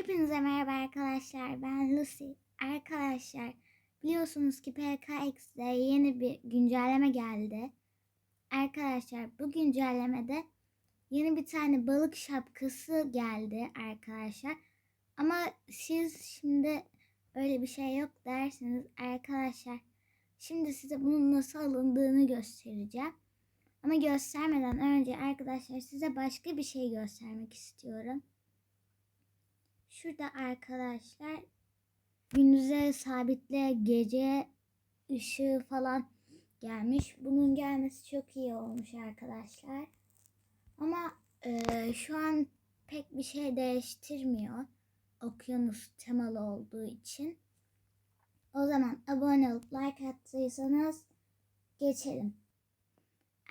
Hepinize merhaba arkadaşlar. Ben Lucy. Arkadaşlar biliyorsunuz ki PKX'de yeni bir güncelleme geldi. Arkadaşlar bu güncellemede yeni bir tane balık şapkası geldi arkadaşlar. Ama siz şimdi öyle bir şey yok dersiniz arkadaşlar. Şimdi size bunun nasıl alındığını göstereceğim. Ama göstermeden önce arkadaşlar size başka bir şey göstermek istiyorum. Şurada arkadaşlar gündüze sabitle gece ışığı falan gelmiş. Bunun gelmesi çok iyi olmuş arkadaşlar. Ama e, şu an pek bir şey değiştirmiyor. Okyanus temalı olduğu için. O zaman abone olup like attıysanız geçelim.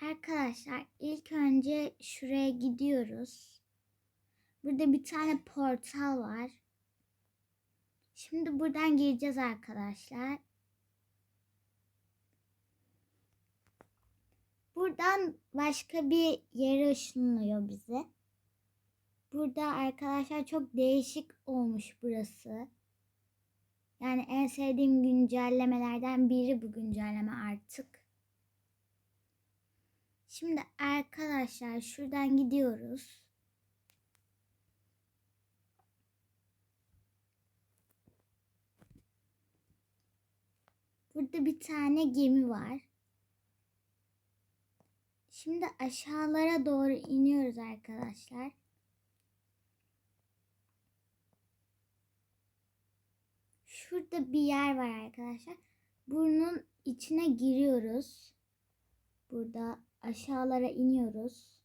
Arkadaşlar ilk önce şuraya gidiyoruz. Burada bir tane portal var. Şimdi buradan gireceğiz arkadaşlar. Buradan başka bir yere ışınlıyor bizi. Burada arkadaşlar çok değişik olmuş burası. Yani en sevdiğim güncellemelerden biri bu güncelleme artık. Şimdi arkadaşlar şuradan gidiyoruz. Burada bir tane gemi var. Şimdi aşağılara doğru iniyoruz arkadaşlar. Şurada bir yer var arkadaşlar. Burnun içine giriyoruz. Burada aşağılara iniyoruz.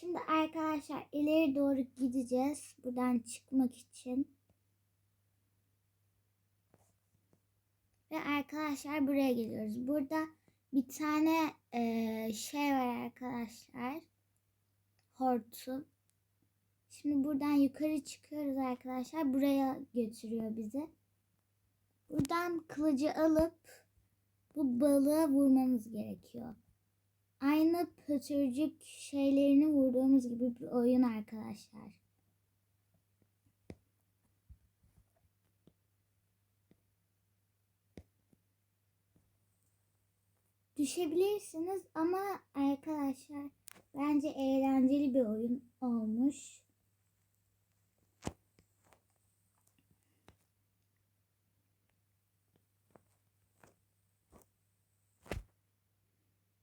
Şimdi arkadaşlar ileri doğru gideceğiz. Buradan çıkmak için. Ve arkadaşlar buraya geliyoruz. Burada bir tane e, şey var arkadaşlar. Hortum. Şimdi buradan yukarı çıkıyoruz arkadaşlar. Buraya götürüyor bizi. Buradan kılıcı alıp bu balığa vurmamız gerekiyor. Aynı pötürcük şeylerini vurduğumuz gibi bir oyun arkadaşlar. Düşebilirsiniz ama arkadaşlar bence eğlenceli bir oyun olmuş.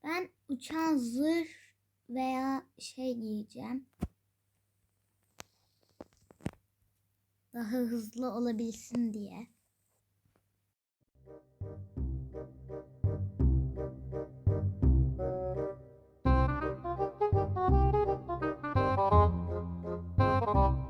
Ben uçan zırh veya şey giyeceğim. Daha hızlı olabilsin diye. Ve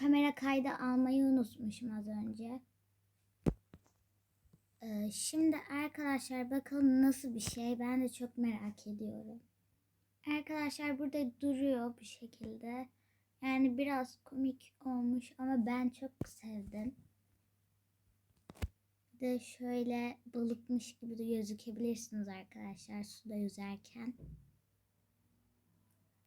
kamera kaydı almayı unutmuşum az önce. E, şimdi arkadaşlar bakalım nasıl bir şey ben de çok merak ediyorum. Arkadaşlar burada duruyor bu şekilde. Yani biraz komik olmuş ama ben çok sevdim. De şöyle balıkmış gibi de gözükebilirsiniz arkadaşlar suda yüzerken.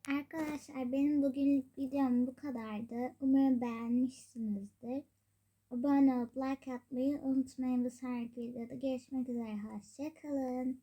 Arkadaşlar benim bugünlük videom bu kadardı. Umarım beğenmişsinizdir. Abone olup like atmayı unutmayın. Bir sonraki videoda görüşmek üzere. Hoşçakalın.